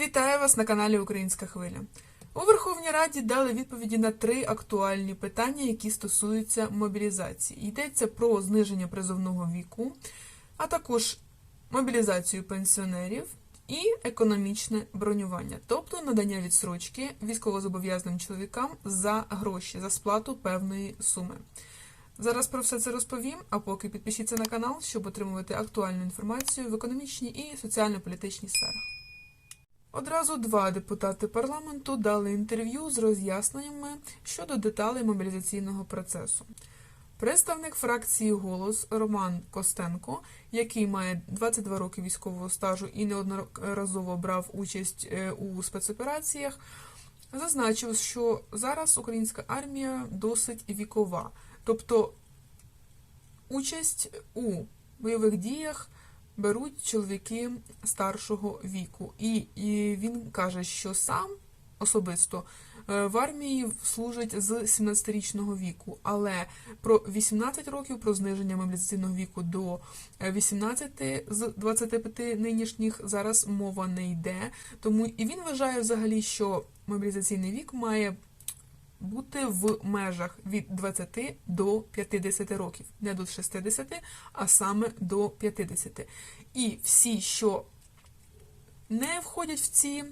Вітаю вас на каналі Українська Хвиля. У Верховній Раді дали відповіді на три актуальні питання, які стосуються мобілізації. Йдеться про зниження призовного віку, а також мобілізацію пенсіонерів і економічне бронювання, тобто надання відсрочки військовозобов'язаним чоловікам за гроші за сплату певної суми. Зараз про все це розповім, а поки підпишіться на канал, щоб отримувати актуальну інформацію в економічній і соціально-політичній сферах. Одразу два депутати парламенту дали інтерв'ю з роз'ясненнями щодо деталей мобілізаційного процесу. Представник фракції Голос Роман Костенко, який має 22 роки військового стажу і неодноразово брав участь е, у спецопераціях, зазначив, що зараз українська армія досить вікова, тобто участь у бойових діях беруть чоловіки старшого віку. І, і він каже, що сам особисто е, в армії служить з 17-річного віку, але про 18 років, про зниження мобілізаційного віку до 18 з 25 нинішніх зараз мова не йде. Тому і він вважає взагалі, що мобілізаційний вік має бути в межах від 20 до 50 років, не до 60, а саме до 50. І всі, що не входять в ці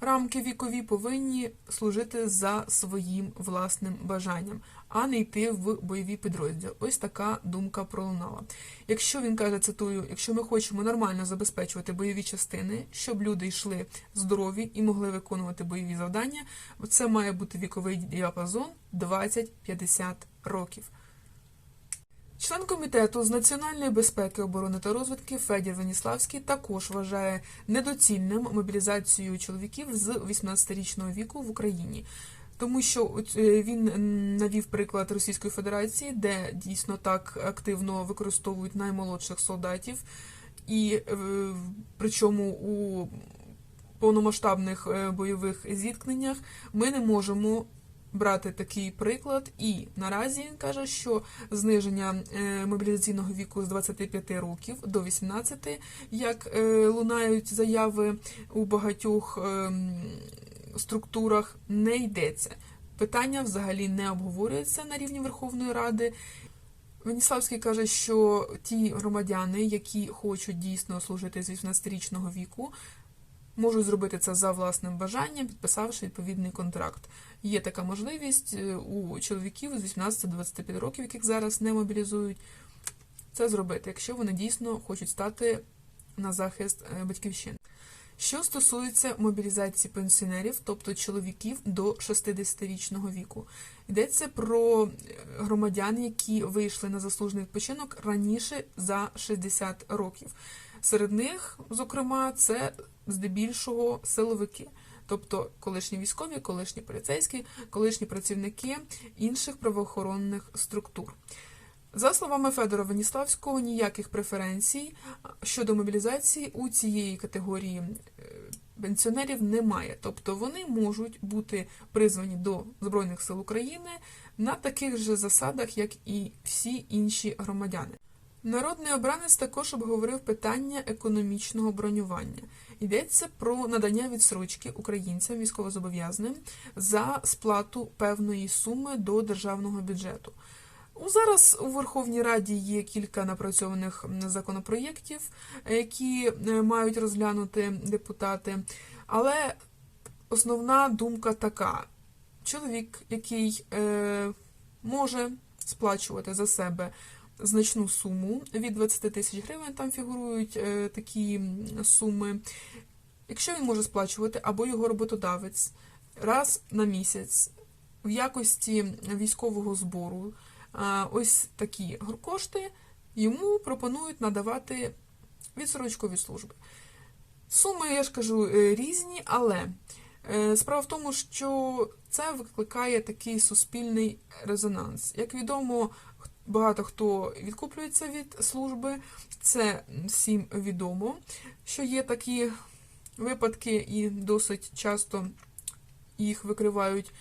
рамки вікові, повинні служити за своїм власним бажанням, а не йти в бойові підрозділи. Ось така думка пролунала. Якщо він каже, цитую, якщо ми хочемо нормально забезпечувати бойові частини, щоб люди йшли здорові і могли виконувати бойові завдання, це має бути віковий діапазон 20-50 років. Член комітету з національної безпеки, оборони та розвитки Федір Веніславський також вважає недоцільним мобілізацію чоловіків з 18-річного віку в Україні. Тому що е, він навів приклад Російської Федерації, де дійсно так активно використовують наймолодших солдатів, і е, причому у повномасштабних е, бойових зіткненнях ми не можемо брати такий приклад, і наразі він каже, що зниження е, мобілізаційного віку з 25 років до 18, як е, лунають заяви у багатьох ем, структурах, не йдеться. Питання взагалі не обговорюється на рівні Верховної Ради. Веніславський каже, що ті громадяни, які хочуть дійсно служити з 18-річного віку, можуть зробити це за власним бажанням, підписавши відповідний контракт. Є така можливість е, у чоловіків з 18 до 25 років, яких зараз не мобілізують, це зробити, якщо вони дійсно хочуть стати на захист е, батьківщини. Що стосується мобілізації пенсіонерів, тобто чоловіків до 60-річного віку, йдеться про е, громадян, які вийшли на заслужений відпочинок раніше за 60 років. Серед них, зокрема, це здебільшого силовики, тобто колишні військові, колишні поліцейські, колишні працівники інших правоохоронних структур. За словами Федора Веніславського, ніяких преференцій щодо мобілізації у цієї категорії е, пенсіонерів немає, тобто вони можуть бути призвані до Збройних сил України на таких же засадах, як і всі інші громадяни. Народний обранець також обговорив питання економічного бронювання. Йдеться про надання відсрочки українцям військовозобов'язаним за сплату певної суми до державного бюджету. Зараз у Верховній Раді є кілька напрацьованих законопроєктів, які е, мають розглянути депутати, але основна думка така: чоловік, який е, може сплачувати за себе значну суму від 20 тисяч гривень, там фігурують е, такі суми. Якщо він може сплачувати або його роботодавець раз на місяць в якості військового збору, ось такі кошти йому пропонують надавати відсрочку від служби. Суми, я ж кажу, е, різні, але е, справа в тому, що це викликає такий суспільний резонанс. Як відомо, багато хто відкуплюється від служби, це всім відомо, що є такі випадки і досить часто їх викривають.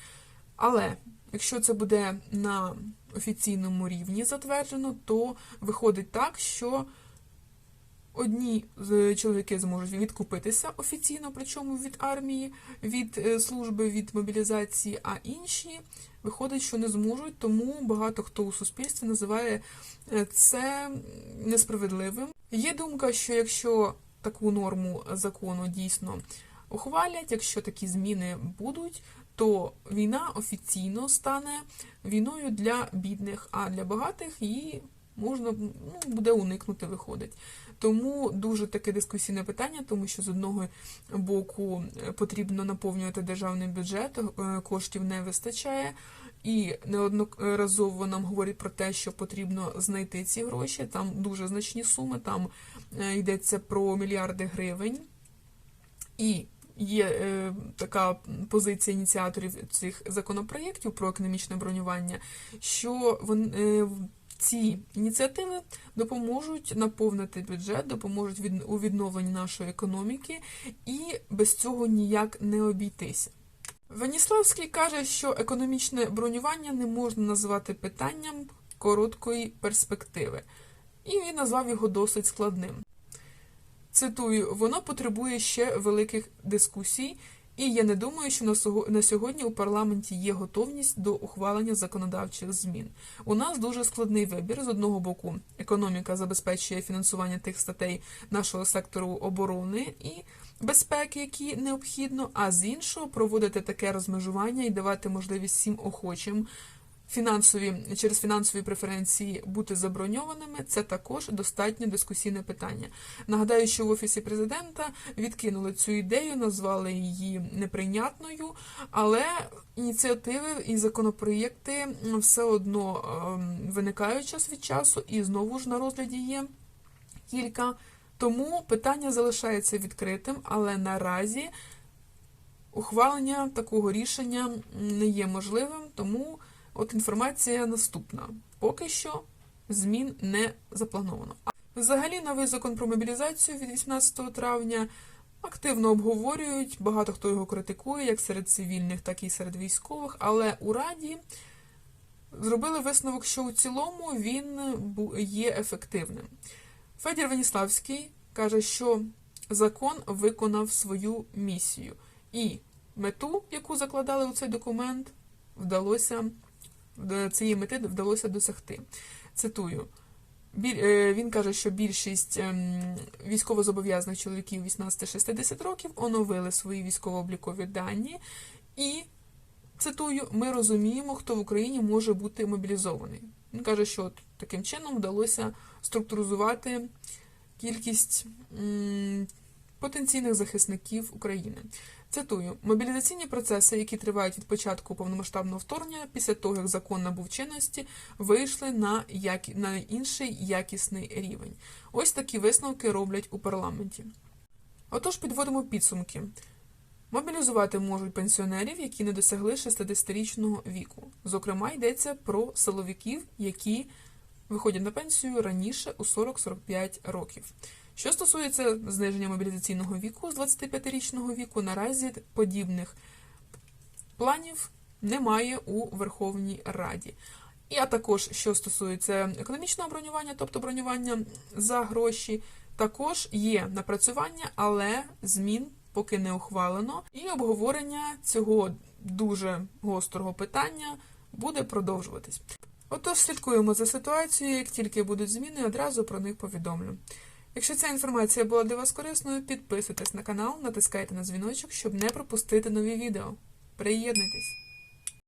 Але якщо це буде на офіційному рівні затверджено, то виходить так, що Одні чоловіки зможуть відкупитися офіційно, причому від армії, від е, служби, від мобілізації, а інші виходить, що не зможуть, тому багато хто у суспільстві називає е, це несправедливим. Є думка, що якщо таку норму закону дійсно ухвалять, якщо такі зміни будуть, то війна офіційно стане війною для бідних, а для багатих її можна ну, буде уникнути, виходить. Тому дуже таке дискусійне питання, тому що з одного боку е, потрібно наповнювати державний бюджет, е, коштів не вистачає. І неодноразово нам говорять про те, що потрібно знайти ці гроші. Там дуже значні суми, там е, йдеться про мільярди гривень. І є е, така позиція ініціаторів цих законопроєктів про економічне бронювання, що вон, е, ці ініціативи допоможуть наповнити бюджет, допоможуть від, у відновленні нашої економіки, і без цього ніяк не обійтися. Веніславський каже, що економічне бронювання не можна назвати питанням короткої перспективи, і він назвав його досить складним. Цитую, воно потребує ще великих дискусій, і я не думаю, що на сьогодні у парламенті є готовність до ухвалення законодавчих змін. У нас дуже складний вибір. З одного боку, економіка забезпечує фінансування тих статей нашого сектору оборони і безпеки, які необхідно, а з іншого проводити таке розмежування і давати можливість всім охочим фінансові через фінансові преференції бути заброньованими це також достатньо дискусійне питання. Нагадаю, що в офісі президента відкинули цю ідею, назвали її неприйнятною, але ініціативи і законопроєкти все одно ем, виникають час від часу, і знову ж на розгляді є кілька. Тому питання залишається відкритим, але наразі ухвалення такого рішення не є можливим, тому от інформація наступна. Поки що змін не заплановано. Взагалі, новий закон про мобілізацію від 18 травня активно обговорюють. Багато хто його критикує, як серед цивільних, так і серед військових. Але у Раді зробили висновок, що у цілому він є ефективним. Федір Веніславський каже, що закон виконав свою місію, і мету, яку закладали у цей документ, вдалося цієї мети вдалося досягти. Цитую. Е, Він каже, що більшість ем, військовозобов'язаних чоловіків 18-60 років оновили свої військово-облікові дані і, цитую, ми розуміємо, хто в Україні може бути мобілізований. Він каже, що от таким чином вдалося структуризувати кількість потенційних захисників України. Цитую: мобілізаційні процеси, які тривають від початку повномасштабного вторгнення, після того як закон набув чинності, вийшли на які... на інший якісний рівень. Ось такі висновки роблять у парламенті. Отож, підводимо підсумки. Мобілізувати можуть пенсіонерів, які не досягли 60-річного віку. Зокрема, йдеться про силовиків, які виходять на пенсію раніше у 40-45 років. Що стосується зниження мобілізаційного віку з 25-річного віку, наразі подібних планів немає у Верховній Раді. І а також, що стосується економічного бронювання, тобто бронювання за гроші, також є напрацювання, але змін поки не ухвалено. І обговорення цього дуже гострого питання буде продовжуватись. Отож, слідкуємо за ситуацією. Як тільки будуть зміни, одразу про них повідомлю. Якщо ця інформація була для вас корисною, підписуйтесь на канал, натискайте на дзвіночок, щоб не пропустити нові відео. Приєднуйтесь!